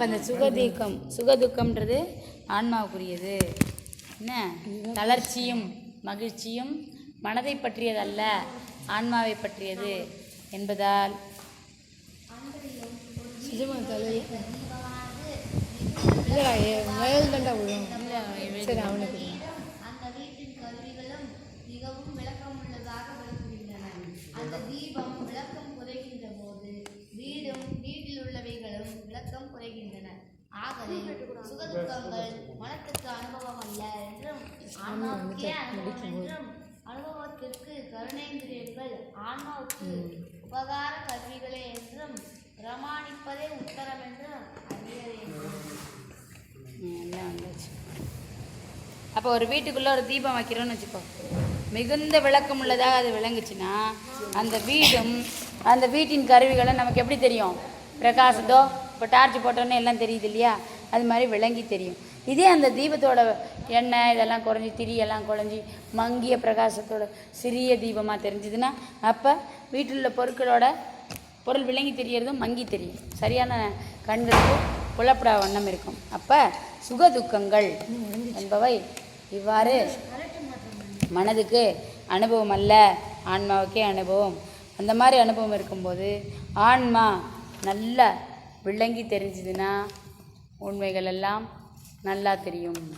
அப்போ அந்த சுகதுக்கம் சுகதுக்கம்ன்றது ஆன்மாவுக்குரியது. என்ன? தளர்ச்சியும் மகிழ்ச்சியும் மனதை பற்றியதல்ல ஆன்மாவை பற்றியது என்பதால். சரி அவனுக்கு. கொடு. அந்த வீட்டின் கருவிகளும் மிகவும் விளக்கமுள்ளதாக விளங்குகின்றன. அந்த தீபம் விளக்கம் குறைகின்ற போது வீடும் வீட்டில் உள்ளவைகளும் விளக்கம் குறைகின்றன ஆகவே சுகதுக்கங்கள் மனத்துக்கு அனுபவம் அல்ல என்றும் ஆன்மாவுக்கே அனுபவம் என்றும் அனுபவத்திற்கு கருணேந்திரியர்கள் ஆன்மாவுக்கு உபகார கருவிகளே என்றும் பிரமாணிப்பதே உத்தரம் வந்தாச்சு அப்போ ஒரு வீட்டுக்குள்ளே ஒரு தீபம் வைக்கிறோன்னு வச்சுக்கோ. மிகுந்த விளக்கம் உள்ளதாக அது விளங்குச்சுன்னா அந்த வீடும் அந்த வீட்டின் கருவிகளும் நமக்கு எப்படி தெரியும்? பிரகாசத்தோ இப்போ டார்ச் போட்டோன்னே எல்லாம் தெரியுது இல்லையா? அது மாதிரி விளங்கி தெரியும். இதே அந்த தீபத்தோட எண்ணெய் இதெல்லாம் குறைஞ்சி திரியெல்லாம் குறைஞ்சி மங்கிய பிரகாசத்தோட சிறிய தீபமாக தெரிஞ்சுதுன்னா அப்போ வீட்டில் உள்ள பொருட்களோட பொருள் விளங்கி தெரியறதும் மங்கி தெரியும். சரியான கண்களுக்கு புலப்படா வண்ணம் இருக்கும். அப்போ சுகதுக்கங்கள் என்பவை இவ்வாறு மனதுக்கு அனுபவம் அல்ல ஆன்மாவுக்கே அனுபவம். அந்த மாதிரி அனுபவம் இருக்கும்போது ஆன்மா நல்ல விளங்கி தெரிஞ்சுதுன்னா உண்மைகள் எல்லாம் நல்லா தெரியும்.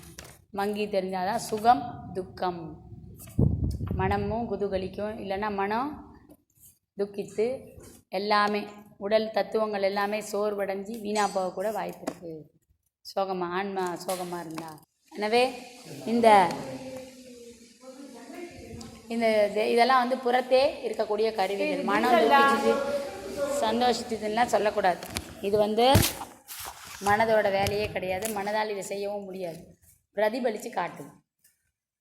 மங்கி தெரிஞ்சாதான் சுகம் துக்கம். மனமும் குதூகலிக்கும். இல்லைன்னா மனம் துக்கித்து எல்லாமே உடல் தத்துவங்கள் எல்லாமே சோர்வடைஞ்சு வீணாக போகக்கூட வாய்ப்பு இருக்குது சோகமாக ஆன்மா சோகமாக இருந்தா. எனவே இந்த இந்த இது- இதெல்லாம் வந்து புறத்தே இருக்கக்கூடிய கருவிகள். மனம் சந்தோஷிச்சதுலாம் சொல்லக்கூடாது. இது வந்து மனதோட வேலையே கிடையாது. மனதால் இதை செய்யவும் முடியாது. பிரதிபலித்து காட்டுது.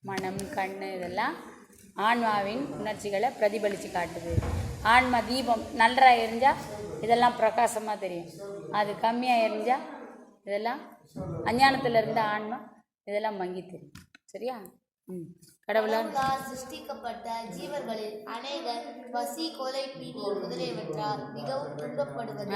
மனம் கண் இதெல்லாம் ஆன்மாவின் உணர்ச்சிகளை பிரதிபலித்து காட்டுது. ஆன்மா தீபம் நல்லா எரிஞ்சால் இதெல்லாம் பிரகாசமாக தெரியும். அது கம்மியாக எரிஞ்சால் இதெல்லாம் அஞ்ஞானத்தில் இருந்த ஆன்மா இதெல்லாம் மங்கி தெரியும். சரியா? ம். கடவுளால் சிருஷ்டிக்கப்பட்ட ஜீவர்களில் அநேகர் பசி கொலை பிணி முதலியவற்றால் மிகவும் துன்பப்படுவது.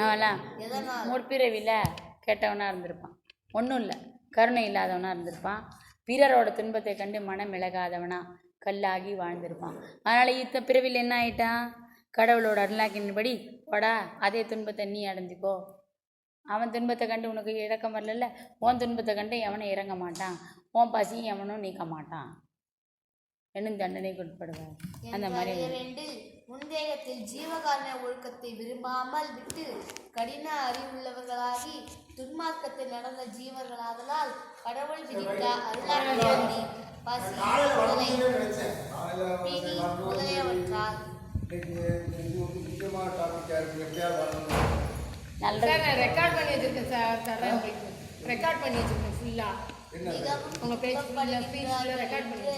முற்பிறவியில் கெட்டவனாக இருந்திருப்பான். ஒன்றும் இல்லை. கருணை இல்லாதவனாக இருந்திருப்பான். பிறரோட துன்பத்தை கண்டு மனம் இழகாதவனா கல்லாகி வாழ்ந்திருப்பான். அதனால் இத்த பிறவியில் என்ன ஆயிட்டான் கடவுளோட அருளாக்கின்படி போடா அதே துன்பத்தை நீ அடைஞ்சிக்கோ. அவன் துன்பத்தை கண்டு உனக்கு இறக்கம் வரல உன் துன்பத்தை கண்டு எவனும் இறங்க மாட்டான். உன் பசியும் எவனும் நீக்க மாட்டான். என்னும் தண்டனைக்கு உட்படுவார் அந்த மாதிரி முன்தேகத்தில் ஜீவகாரண ஒழுக்கத்தை விரும்பாமல் விட்டு கடின அறிவுள்ளவர்களாகி துன்மார்க்கத்தில் நடந்த ஜீவர்களாதலால் கடவுள் விதித்த அருளாட்சி பசி கொலை முதலியவற்றால். நான் ரெக்கார்ட் பண்ணி வச்சிருக்கேன் சார் ரெக்கார்ட் பண்ணி வச்சிருக்கேன் ஃபுல்லாக மிகவும் உங்க பேச்சு ஃபுல்லாக ஸ்பீச் ஃபுல்லாக ரெக்கார்ட் பண்ணி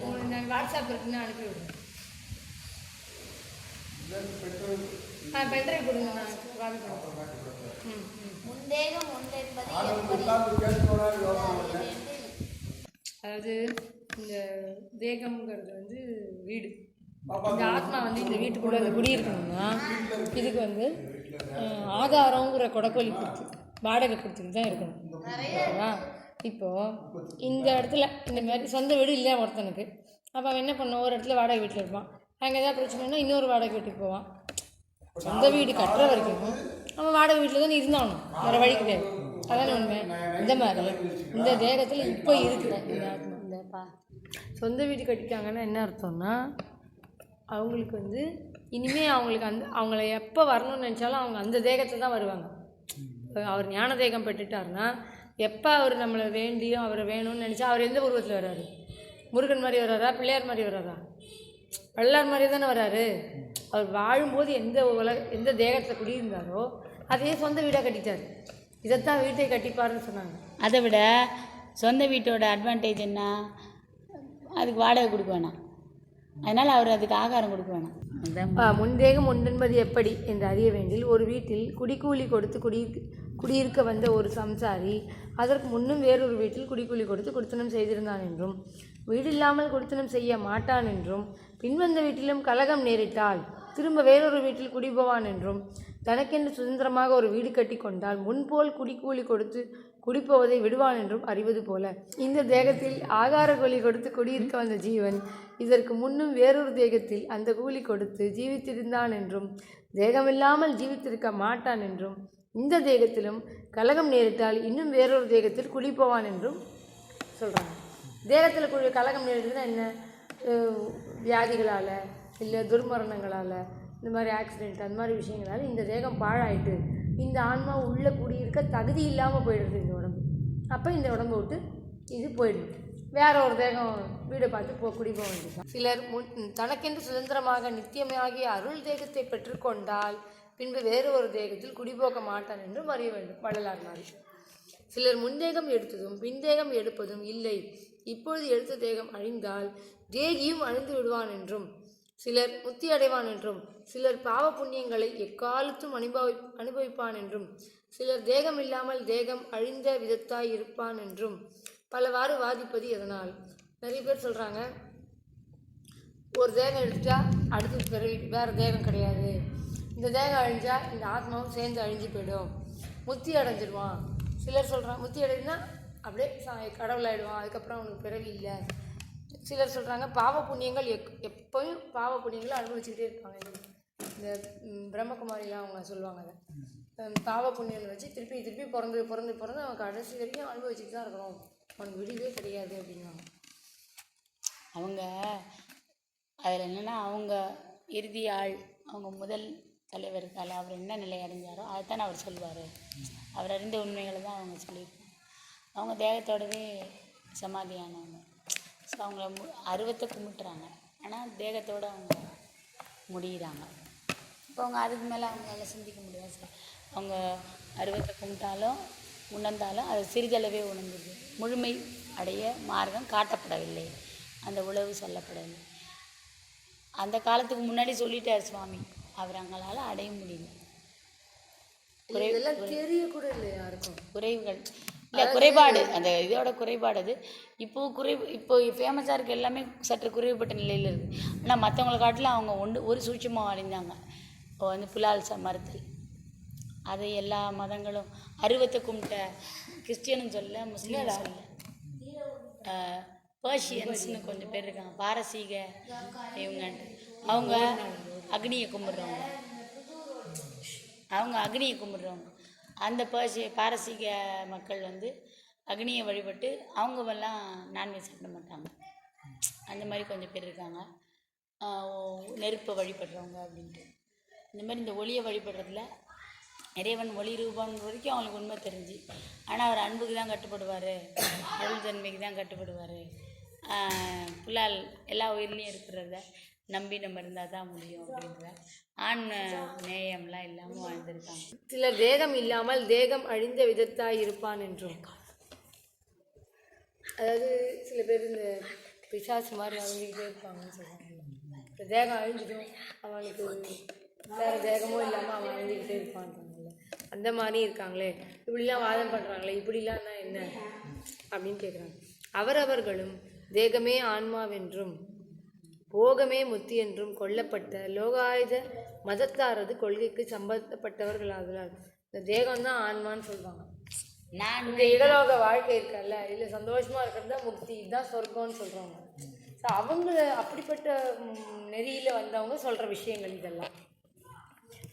உங்களுக்கு நான் வாட்ஸ்அப் இருக்குன்னு அனுப்பி விடுறேன் ஆ பென்ட்ரைவ் கொடுங்க நான் காப்பி பண்ணுறேன் ம் ம். முந்தேகம் அதாவது இந்த தேகம்ங்கிறது வந்து வீடு. இந்த ஆத்மா வந்து இந்த வீட்டுக்குள்ளே அந்த குடியிருக்கணும்னா இதுக்கு வந்து ஆதாரங்கிற கொடக்கோழி கொடுத்து வாடகை கொடுத்துட்டு தான் இருக்கணும். ஓகேவா இப்போது இந்த இடத்துல இந்த மாதிரி சொந்த வீடு இல்லை ஒருத்தனுக்கு. அப்போ அவன் என்ன பண்ணுவான்? ஒரு இடத்துல வாடகை வீட்டில் இருப்பான். அங்கே ஏதாவது பிரச்சனைனா இன்னொரு வாடகை வீட்டுக்கு போவான். சொந்த வீடு கட்டுற வரைக்கும் அவன் வாடகை வீட்டில் தான் இருந்தாகணும் வேறு வழி கிடையாது. அதான் உண்மை. இந்த மாதிரி இந்த தேகத்தில் இப்போ இருக்குது இந்த ஆத்மா. இந்தப்பா சொந்த வீடு கட்டிக்காங்கன்னா என்ன அர்த்தம்னா அவங்களுக்கு வந்து இனிமேல் அவங்களுக்கு அந்த அவங்கள எப்போ வரணும்னு நினச்சாலும் அவங்க அந்த தேகத்தை தான் வருவாங்க. அவர் ஞான தேகம் பெற்றுட்டாருன்னா எப்போ அவர் நம்மளை வேண்டியும் அவரை வேணும்னு நினச்சா அவர் எந்த உருவத்தில் வராரு முருகன் மாதிரி வராரா பிள்ளையார் மாதிரி வராரா வள்ளலார் மாதிரி தானே வராரு அவர் வாழும்போது எந்த உலக எந்த தேகத்தில் குடியிருந்தாரோ அதே சொந்த வீடாக கட்டிட்டார். இதைத்தான் வீட்டை கட்டிப்பாருன்னு சொன்னாங்க. அதை விட சொந்த வீட்டோட அட்வான்டேஜ் என்ன? அதுக்கு வாடகை கொடுக்க வேணாம். அதனால் அவர் அதுக்கு ஆகாரம் கொடுக்க வேணாம். முன்தேகம் உண்டென்பது எப்படி? என்று அறிய வேண்டில் ஒரு வீட்டில் குடிக்கூலி கொடுத்து குடியிருக்க குடியிருக்க வந்த ஒரு சம்சாரி அதற்கு முன்னும் வேறொரு வீட்டில் குடிக்கூலி கொடுத்து குடித்தனம் செய்திருந்தான் என்றும் வீடு இல்லாமல் குடித்தனம் செய்ய மாட்டான் என்றும் பின்வந்த வீட்டிலும் கலகம் நேரிட்டால் திரும்ப வேறொரு வீட்டில் குடிபோவான் என்றும் தனக்கென்று சுதந்திரமாக ஒரு வீடு கட்டி கொண்டால் முன்போல் குடிக்கூலி கொடுத்து குடிப்போவதை விடுவான் என்றும் அறிவது போல. இந்த தேகத்தில் ஆகார கூலி கொடுத்து குடியிருக்க வந்த ஜீவன் இதற்கு முன்னும் வேறொரு தேகத்தில் அந்த கூலி கொடுத்து ஜீவித்திருந்தான் என்றும் தேகமில்லாமல் ஜீவித்திருக்க மாட்டான் என்றும் இந்த தேகத்திலும் கலகம் நேரிட்டால் இன்னும் வேறொரு தேகத்தில் குடிப்போவான் என்றும் சொல்கிறாங்க தேகத்தில் குழி கலகம் நேரிடுதுன்னா என்ன? வியாதிகளால் இல்லை துர்மரணங்களால் இந்த மாதிரி ஆக்சிடெண்ட் அந்த மாதிரி விஷயங்களால் இந்த தேகம் பாழாயிட்டு இந்த ஆன்மா உள்ளே குடியிருக்க தகுதி இல்லாமல் போயிடுது இந்த உடம்பு. அப்போ இந்த உடம்பை விட்டு இது போயிடுது. வேற ஒரு தேகம் வீடை பார்த்து போ குடி போக சிலர் முன் தனக்கென்று சுதந்திரமாக நித்தியமாகிய அருள் தேகத்தை பெற்றுக்கொண்டால் பின்பு வேறு ஒரு தேகத்தில் குடிபோக மாட்டான் என்றும் அறிய வேண்டும். வள்ளலார் சிலர் முன்தேகம் எடுத்ததும் பின்தேகம் எடுப்பதும் இல்லை. இப்பொழுது எடுத்த தேகம் அழிந்தால் தேகியும் அழிந்து விடுவான் என்றும் சிலர் முத்தி அடைவான் என்றும் சிலர் பாவ புண்ணியங்களை எக்காலத்தும் அனுபவி அனுபவிப்பான் என்றும் சிலர் தேகம் இல்லாமல் தேகம் அழிந்த விதத்தாய் இருப்பான் என்றும் பலவாறு வாதிப்பது எதனால்? நிறைய பேர் சொல்கிறாங்க ஒரு தேகம் எடுத்துட்டா அடுத்த பிறவி வேறு தேகம் கிடையாது. இந்த தேகம் அழிஞ்சால் இந்த ஆத்மாவும் சேர்ந்து அழிஞ்சு போயிடும். முத்தி அடைஞ்சிடுவான் சிலர் சொல்கிறாங்க முத்தி அடைஞ்சுன்னா அப்படியே சா- கடவுளாயிடுவான் அதுக்கப்புறம் அவனுக்கு பிறவி இல்லை. சிலர் சொல்கிறாங்க பாவ புண்ணியங்கள் எப் எப்போயும் பாவ புண்ணியங்களை அனுபவிச்சுக்கிட்டே இருப்பாங்க. இந்த- பிரம்மகுமாரிலாம் அவங்க சொல்லுவாங்க அதை. பாவ புண்ணியங்களை வச்சு திருப்பி திருப்பி பிறந்து பிறந்து பிறந்து அவன் கடைசி வரைக்கும் அனுபவிச்சுட்டு தான் இருக்கிறோம் அவனுக்கு விடிவே கிடையாது அப்படின்னாங்க அவங்க அதில் என்னென்னா அவங்க இறுதி ஆள் அவங்க முதல் தலைவர் இருக்கால அவர் என்ன நிலை அடைஞ்சாரோ அதைத்தான் அவர் சொல்லுவார் அவர் அறிந்த உண்மைகளை தான் அவங்க சொல்லியிருக்காங்க. அவங்க தேகத்தோடவே சமாதியானவங்க. ஸோ அவங்கள மு அருவத்தை கும்பிட்டுறாங்க. ஆனால் தேகத்தோடு அவங்க முடிகிறாங்க இப்போ அவங்க அதுக்கு மேலே அவங்களால சிந்திக்க முடியாது. சார் அவங்க அருவத்தை கும்பிட்டாலும் உணர்ந்தாலும் அது சிறிதளவே உணர்ந்தது. முழுமை அடைய மார்க்கம் காட்டப்படவில்லை. அந்த உழவு சொல்லப்படவில்லை. அந்த காலத்துக்கு முன்னாடி சொல்லிட்டார் சுவாமி. அவர் அவங்களால அடைய முடியல. குறைவுகள். இல்லை குறைபாடு. அந்த இதோட குறைபாடு அது. இப்போ குறை இப்போ ஃபேமஸாக இருக்க எல்லாமே சற்று குறைவுபட்ட நிலையில் இருக்குது ஆனால் மற்றவங்களை காட்டிலும் அவங்க ஒன்று ஒரு சூட்சமாக அறிந்தாங்க இப்போ வந்து புலால் ச மறுத்தல் அது எல்லா மதங்களும் அருவத்தை கும்பிட்ட கிறிஸ்டியனும் சொல்ல முஸ்லீமும் சொல்ல பர்ஷியன்ஸ்னு கொஞ்சம் பேர் இருக்காங்க. பாரசீக இவங்க. அவங்க அக்னியை கும்பிட்றவங்க. அவங்க அக்னியை கும்பிட்றவங்க. அந்த பர்சி பாரசீக மக்கள் வந்து அக்னியை வழிபட்டு அவங்கவெல்லாம் நான்வெஜ் சாப்பிட மாட்டாங்க. அந்த மாதிரி கொஞ்சம் பேர் இருக்காங்க. நெருப்பை வழிபடுறவங்க அப்படின்ட்டு. இந்த மாதிரி இந்த ஒளியை வழிபடுறதுல இறைவன் ஒளி ரூபம் வரைக்கும் அவங்களுக்கு உண்மை தெரிஞ்சு ஆனால் அவர் அன்புக்கு தான் கட்டுப்படுவார் அருள் தன்மைக்கு தான் கட்டுப்படுவார். புலால் எல்லா உயிர்லேயும் இருக்கிறத நம்பி நம்ம இருந்தால் தான் முடியும் அப்படின்ற ஆண் நேயம்லாம் இல்லாமல் வாழ்ந்திருக்காங்க. சிலர் தேகம் இல்லாமல் தேகம் அழிந்த விதத்தாய் இருப்பான் என்றும். அதாவது சில பேர் இந்த பிசாசு மாதிரி அழிஞ்சிக்கிட்டே இருப்பாங்கன்னு சொல்லுவாங்க இந்த தேகம் அழிஞ்சிடும் அவனுக்கு வேறு தேகமும் இல்லாமல் அவன் அழிஞ்சிக்கிட்டே இருப்பான்றாங்கல்ல அந்த மாதிரி இருக்காங்களே இப்படிலாம் வாதம் பண்ணுறாங்களே இப்படிலாம்னா என்ன? அப்படின்னு கேட்குறாங்க அவரவர்களும் தேகமே ஆன்மாவென்றும் போகமே முத்தி என்றும் கொல்லப்பட்ட லோகாயுத மதத்தாரது கொள்கைக்கு சம்பந்தப்பட்டவர்களாகிறார். இந்த தேகம்தான் ஆன்மான்னு சொல்லுவாங்க நான் இந்த இகலோக வாழ்க்கை இருக்கல்ல இதில் சந்தோஷமா இருக்கிறது தான் முக்தி இதுதான் சொர்க்கம்னு சொல்கிறவங்க ஸோ அவங்க அப்படிப்பட்ட நெறியில வந்தவங்க சொல்கிற விஷயங்கள் இதெல்லாம்.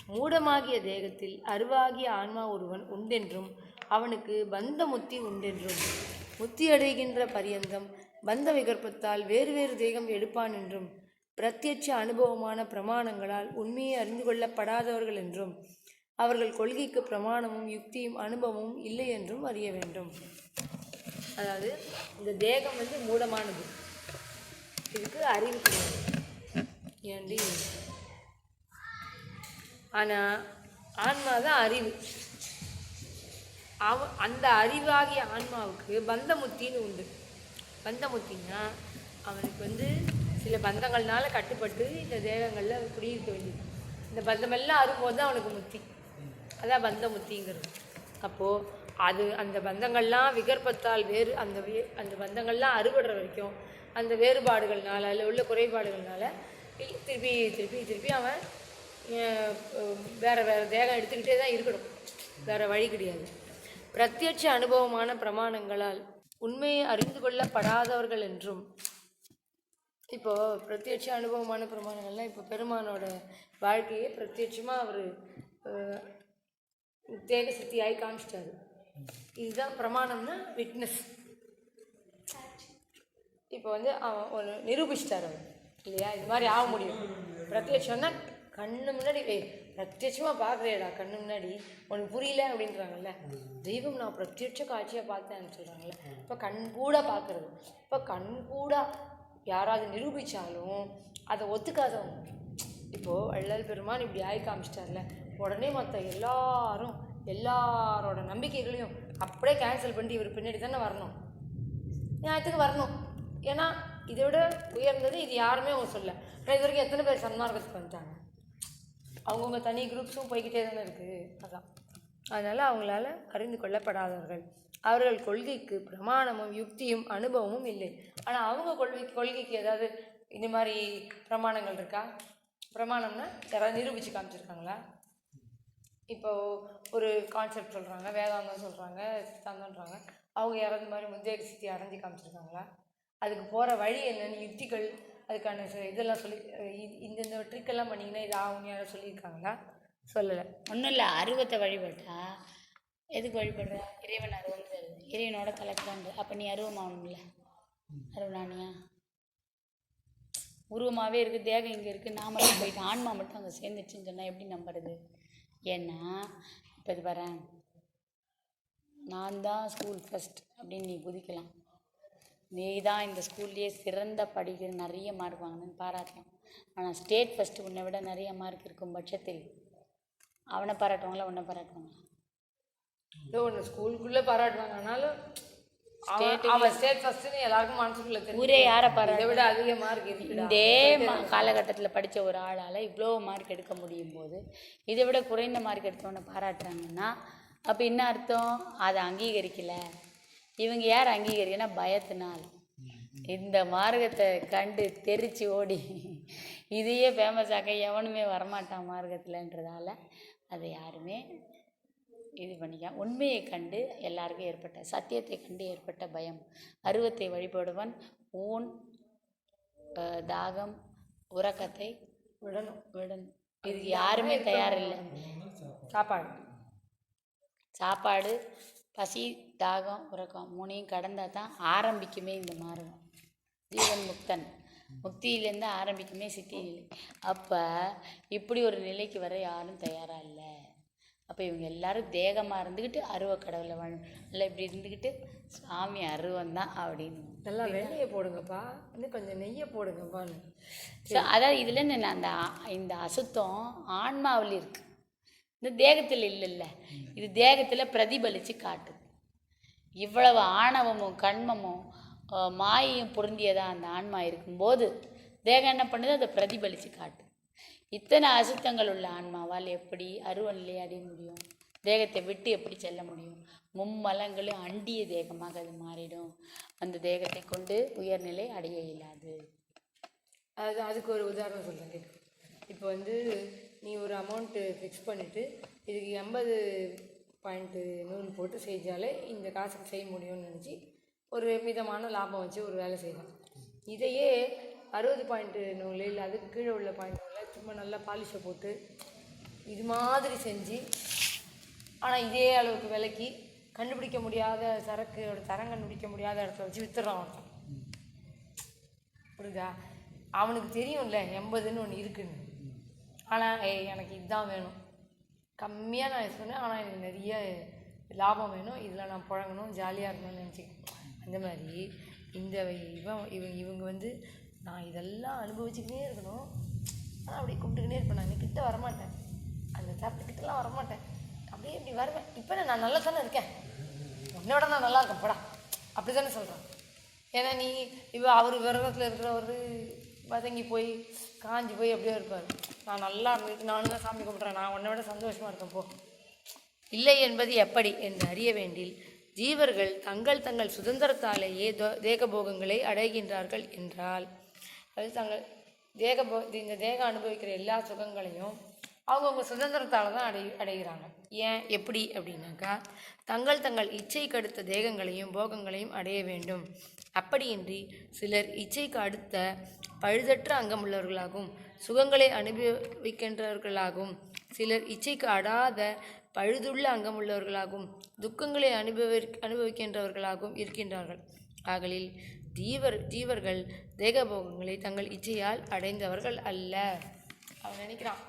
மூடமாகிய தேகத்தில் அருவாகிய ஆன்மா ஒருவன் உண்டென்றும் அவனுக்கு பந்த முத்தி உண்டென்றும் முத்தி அடைகின்ற பரியந்தம் பந்த விகற்பத்தால் வேறு வேறு தேகம் எடுப்பான் என்றும் பிரத்யட்ச அனுபவமான பிரமாணங்களால் உண்மையை அறிந்து கொள்ளப்படாதவர்கள் என்றும் அவர்கள் கொள்கைக்கு பிரமாணமும் யுக்தியும் அனுபவமும் இல்லை என்றும் அறிய வேண்டும். அதாவது இந்த தேகம் வந்து மூடமானது இதுக்கு அறிவு ஏண்டி ஆனால் ஆன்மா தான் அறிவு. அவ அந்த அறிவாகிய ஆன்மாவுக்கு பந்தமுத்தின்னு உண்டு. பந்தமுத்தின்னா அவனுக்கு வந்து சில பந்தங்கள்னால கட்டுப்பட்டு இந்த தேகங்களில் குடியிருக்க வேண்டியது. இந்த பந்தமெல்லாம் அறும்போது தான் அவனுக்கு முத்தி. அதான் பந்தமுத்திங்கிறது. அப்போது அது அந்த பந்தங்கள்லாம் விகற்பத்தால் வேறு அந்த வே- அந்த பந்தங்கள்லாம் அறுபடுற வரைக்கும் அந்த வேறுபாடுகள்னால இல்லை உள்ள குறைபாடுகள்னால திருப்பி திருப்பி திருப்பி அவன் வேறு வேறு தேகம் எடுத்துக்கிட்டே தான் இருக்கணும். வேறு வழி கிடையாது. பிரத்யட்ச அனுபவமான பிரமாணங்களால் உண்மையை அறிந்து கொள்ளப்படாதவர்கள் என்றும். இப்போ பிரத்யட்ச அனுபவமான பிரமாணங்கள்லாம் இப்போ பெருமானோட வாழ்க்கையை பிரத்யட்சமாக அவர் தேக சக்தியாகி காமிச்சிட்டாரு. இதுதான் பிரமாணம்னா விட்னஸ் இப்போ வந்து அவன் ஒன்று நிரூபிச்சிட்டார் அவர். இல்லையா? இது மாதிரி ஆக முடியும். பிரத்யட்சம்னா கண்ணு முன்னாடி பிரத்யட்சமாக பார்க்குறேடா கண்ணு முன்னாடி. உனக்கு புரியல அப்படின்றாங்கல்ல. தெய்வம் நான் பிரத்யட்ச காட்சியாக பார்த்தேன்னு சொல்கிறாங்கல்ல இப்போ கண் கூட பார்க்குறது. இப்போ கண் கூட யாராவது நிரூபித்தாலும் அதை ஒத்துக்காதவங்க. இப்போது வள்ளல் பெருமான் இப்படி ஆய் காமிச்சிட்டார்ல. உடனே மற்ற எல்லாரும் எல்லாரோட நம்பிக்கைகளையும் அப்படியே கேன்சல் பண்ணிட்டு இவர் பின்னாடி தானே வரணும். நியாயத்துக்கு வரணும். ஏன்னா இதை விட உயர்ந்தது இது யாருமே அவங்க சொல்ல ஆனால் இது வரைக்கும் எத்தனை பேர் சன்மார்க்கத்துக்கு வந்துட்டாங்க அவங்கவுங்க தனி குரூப்ஸும் போய்கிட்டே தானே இருக்குது அதான். அதனால் அவங்களால அறிந்து கொள்ளப்படாதவர்கள். அவர்கள் கொள்கைக்கு பிரமாணமும் யுக்தியும் அனுபவமும் இல்லை. ஆனால் அவங்க கொள்கை கொள்கைக்கு ஏதாவது இந்த மாதிரி பிரமாணங்கள் இருக்கா? பிரமாணம்னா யாராவது நிரூபித்து காமிச்சிருக்காங்களா? இப்போ ஒரு கான்செப்ட் சொல்கிறாங்க வேதாந்தம் சொல்கிறாங்க சித்தாந்தம்ன்றாங்க. அவங்க யாராவது மாதிரி முந்தைய சித்தி அடைஞ்சு காமிச்சிருக்காங்களா? அதுக்கு போகிற வழி என்னென்னு யுக்திகள் அதுக்கான இதெல்லாம் சொல்லி இந்தந்த இந்த இந்த ட்ரிக்கெல்லாம் பண்ணிங்கன்னா இது ஆகும் யாரும் சொல்லியிருக்காங்களா? சொல்லலை. ஒன்றும் இல்லை அருவத்தை வழிபட்டா எதுக்கு வழிபடுற? இறைவன் அருவம் தருது இறைவனோட கலக்கிறாண்டு அப்போ நீ அருவமாகணும்ல அருவனானியா? உருவமாகவே இருக்குது தேகம் இங்கே இருக்குது நாம மட்டும் போயிட்டு ஆன்மா மட்டும் அங்கே சேர்ந்துச்சுன்னு சொன்னால் எப்படி நம்புறது? ஏன்னா இப்போ இது வரேன் நான் தான் ஸ்கூல் ஃபஸ்ட் அப்படின்னு நீ குதிக்கலாம். நீ தான் இந்த ஸ்கூல்லேயே சிறந்த படிக்கிற நிறைய மார்க் வாங்கினு பாராட்டலாம். ஆனால் ஸ்டேட் ஃபஸ்ட்டு உன்னை விட நிறைய மார்க் இருக்கும் பட்சத்தில். அவனை பாராட்டுவாங்களா உன்னை பாராட்டுவாங்களா? ஒன்று ஸ்கூலுக்குள்ளே பாராட்டுவாங்க. ஆனாலும் அவன் ஸ்டேட் ஃபஸ்ட்டுன்னு எல்லாருக்கும் மனசுக்குள்ள ஊரே யாரை பாராட்டு? இதை விட அதிக மார்க் இதே காலகட்டத்தில் படித்த ஒரு ஆளால் இவ்வளோ மார்க் எடுக்க முடியும் போது இதை விட குறைந்த மார்க் எடுத்தவனை பாராட்டுறாங்கன்னா அப்போ என்ன அர்த்தம்? அதை அங்கீகரிக்கல. இவங்க யார் அங்கீகரிக்கனா பயத்தினால். இந்த மார்க்கத்தை கண்டு தெரிச்சு ஓடி இதையே ஃபேமஸ் ஆக்க எவனுமே வரமாட்டான் மார்க்கத்தில்ன்றதால அதை யாருமே இது பண்ணிக்க உண்மையை கண்டு எல்லாருக்கும் ஏற்பட்ட சத்தியத்தை கண்டு ஏற்பட்ட பயம். அருவத்தை வழிபடுவன் ஊன் தாகம் உறக்கத்தை விடணும் விடணும். இதுக்கு யாருமே தயாரில்லை. சாப்பாடு. சாப்பாடு பசி தாகம் உறக்கம் மூணையும் கடந்தால் தான் ஆரம்பிக்குமே இந்த மார்க்கம். ஜீவன் முக்தன். முக்தியிலேருந்து ஆரம்பிக்குமே சித்தி நிலை. அப்போ இப்படி ஒரு நிலைக்கு வர யாரும் தயாராக இல்லை. அப்போ இவங்க எல்லாரும் தேகமாக இருந்துக்கிட்டு அருவ கடவுளை வாழும் இல்லை இப்படி இருந்துக்கிட்டு சுவாமி அருவம் தான் அப்படின்னு. நல்லா வெண்ணெயை போடுங்கப்பா. இன்னும் கொஞ்சம் நெய்யை போடுங்கப்பான்னு ஸோ அதாவது இதில் இந்த அந்த இந்த அசுத்தம் ஆன்மாவில் இருக்கு. இந்த தேகத்தில் இல்லைல்ல. இது தேகத்தில் பிரதிபலித்து காட்டுது. இவ்வளவு ஆணவமும் கண்மமும் மாயையும் பொருந்தியதாக அந்த ஆன்மா இருக்கும்போது தேகம் என்ன பண்ணுது? அதை பிரதிபலித்து காட்டு. இத்தனை அசுத்தங்கள் உள்ள ஆன்மாவால் எப்படி அருவநிலையை அடைய முடியும்? தேகத்தை விட்டு எப்படி செல்ல முடியும்? மும்மலங்களும் அண்டிய தேகமாக அது மாறிடும். அந்த தேகத்தை கொண்டு உயர்நிலை அடைய இயலாது. அது அதுக்கு ஒரு உதாரணம் சொல்கிறேன் இப்போ வந்து நீ ஒரு அமௌண்ட்டு ஃபிக்ஸ் பண்ணிவிட்டு இதுக்கு எண்பது பாயிண்ட்டு நூல் போட்டு செஞ்சாலே இந்த காசுக்கு செய்ய முடியும்னு நினச்சி ஒரு மிதமான லாபம் வச்சு ஒரு வேலை செய்யலாம் இதையே அறுபது பாயிண்ட்டு நூல் இல்லை அதுக்கு கீழே உள்ள பாயிண்ட் நூலில் திரும்ப நல்லா பாலிஷை போட்டு இது மாதிரி செஞ்சு ஆனால் இதே அளவுக்கு விலைக்கு கண்டுபிடிக்க முடியாத சரக்கோட தரம் கண்டுபிடிக்க முடியாத இடத்துல வச்சு வித்துறான் அவன். புரியுதா? அவனுக்கு தெரியும்ல எண்பதுன்னு ஒன்று இருக்குன்னு. ஆனால் ஏய் எனக்கு இதுதான் வேணும். கம்மியாக நான் யூஸ் பண்ணேன் ஆனால் எனக்கு நிறைய லாபம் வேணும். இதில் நான் புழங்கணும் ஜாலியாக இருக்கணும்னு நினச்சிக்கிறேன் அந்த மாதிரி இந்த இவன் இவங்க இவங்க வந்து நான் இதெல்லாம் அனுபவிச்சுக்கிட்டே இருக்கணும். ஆனால் அப்படியே கூப்பிட்டுக்கிட்டே இருப்பேன். நான் கிட்ட வரமாட்டேன். அந்த தரத்துக்கிட்டலாம் வரமாட்டேன். அப்படியே இப்படி வருவேன். இப்போ நான் நல்லா தானே இருக்கேன்? உன்னோட நான் நல்லா இருக்கேன். போடா. அப்படி தானே சொல்கிறேன் ஏன்னா நீ இப்போ அவர் விரதத்தில் இருக்கிறவர் வதங்கி போய் காஞ்சி போய் எப்படியோ இருப்பார். நான் நல்லா நானும் தான் சாமி கும்பிட்றேன். நான் உன்னை விட சந்தோஷமாக இருக்கேன் போ. இல்லை என்பது எப்படி என்று அறிய வேண்டில் ஜீவர்கள் தங்கள் தங்கள் சுதந்திரத்தாலேயே தோ- தேகபோகங்களை அடைகின்றார்கள் என்றால் அது தங்கள் தேக போ இந்த தேகம் அனுபவிக்கிற எல்லா சுகங்களையும் அவங்கவுங்க சுதந்திரத்தால் தான் அடை அடைகிறாங்க. ஏன் எப்படி அப்படின்னாக்கா தங்கள் தங்கள் இச்சை கடுத்த தேகங்களையும் போகங்களையும் அடைய வேண்டும். அப்படியின்றி சிலர் இச்சைக்கு அடுத்த பழுதற்ற அங்கமுள்ளவர்களாகவும் சுகங்களை அனுபவிக்கின்றவர்களாகவும் சிலர் இச்சைக்கு அடாத பழுதுள்ள அங்கமுள்ளவர்களாகவும் துக்கங்களை அனுபவி அனுபவிக்கின்றவர்களாகவும் இருக்கின்றார்கள். ஆகலில் தீவர் தீவர்கள் தேகபோகங்களை தங்கள் இச்சையால் அடைந்தவர்கள் அல்ல. அவன் நினைக்கிறான்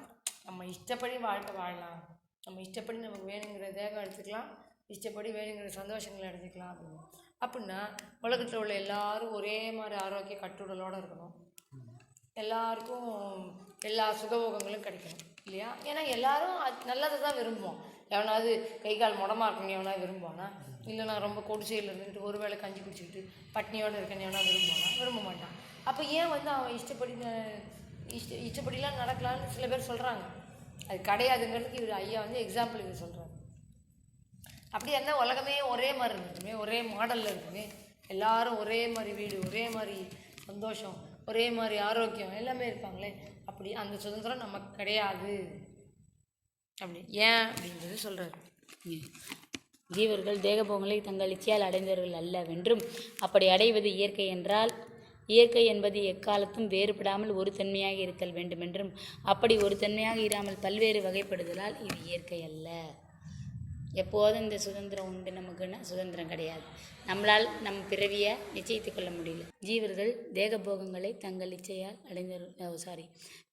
நம்ம இஷ்டப்படி வாழ்க்கை வாழலாம். நம்ம இஷ்டப்படி நமக்கு வேணுங்கிற தேகம் எடுத்துக்கலாம். இஷ்டப்படி வேணுங்கிற சந்தோஷங்களை எடுத்துக்கலாம் அப்படின்னு. அப்படின்னா உலகத்தில் உள்ள எல்லாரும் ஒரே மாதிரி ஆரோக்கிய கட்டுடலோடு இருக்கணும். எல்லாருக்கும் எல்லா சுகபோகங்களும் கிடைக்கணும் இல்லையா? ஏன்னா எல்லாரும் அது நல்லதை தான் விரும்புவோம். எவனாவது கை கால் முடமா இருக்கணும் எவனாவது விரும்புவானா? இல்லை நான் ரொம்ப கொடிசையில் இருந்துட்டு ஒரு வேளை கஞ்சி குடிச்சிக்கிட்டு பட்னியோடு இருக்கேன்னு எவனா விரும்புவானா? விரும்ப மாட்டான். அப்போ ஏன் வந்து அவன் இஷ்டப்படி இஷ்ட இஷ்டப்படிலாம் நடக்கலான்னு சில பேர் சொல்கிறாங்க அது கிடையாதுங்கிறதுக்கு இவர் ஐயா வந்து எக்ஸாம்பிள் இது சொல்கிறாரு அப்படி இருந்தால் உலகமே ஒரே மாதிரி இருக்குமே ஒரே மாடலில் இருக்குமே எல்லாரும் ஒரே மாதிரி வீடு ஒரே மாதிரி சந்தோஷம் ஒரே மாதிரி ஆரோக்கியம் எல்லாமே இருப்பாங்களே அப்படி அந்த சுதந்திரம் நமக்கு கிடையாது. அப்படி ஏன் அப்படின்றது சொல்கிறார் ஜீவர்கள் தேகபோகங்களை தங்கள் இச்சையால் அடைந்தவர்கள் அல்லவென்றும் அப்படி அடைவது இயற்கை என்றால் இயற்கை என்பது எக்காலத்தும் வேறுபடாமல் ஒரு தன்மையாக இருத்தல் வேண்டுமென்றும் அப்படி ஒரு தன்மையாக இராமல் பல்வேறு வகைப்படுதலால் இது இயற்கை அல்ல. எப்போதும் இந்த சுதந்திரம் உண்டு நமக்குன்னா சுதந்திரம் கிடையாது. நம்மளால் நம் பிறவியை நிச்சயித்துக் கொள்ள முடியல. ஜீவர்கள் தேகபோகங்களை தங்கள் இச்சையால் அடைந்த சாரி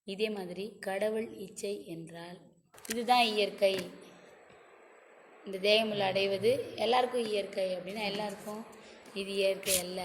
இதே மாதிரி கடவுள் இச்சை என்றால் இதுதான் இயற்கை. இந்த தேகமுள்ள அடைவது எல்லாருக்கும் இயற்கை அப்படின்னா எல்லாருக்கும் இது இயற்கை அல்ல.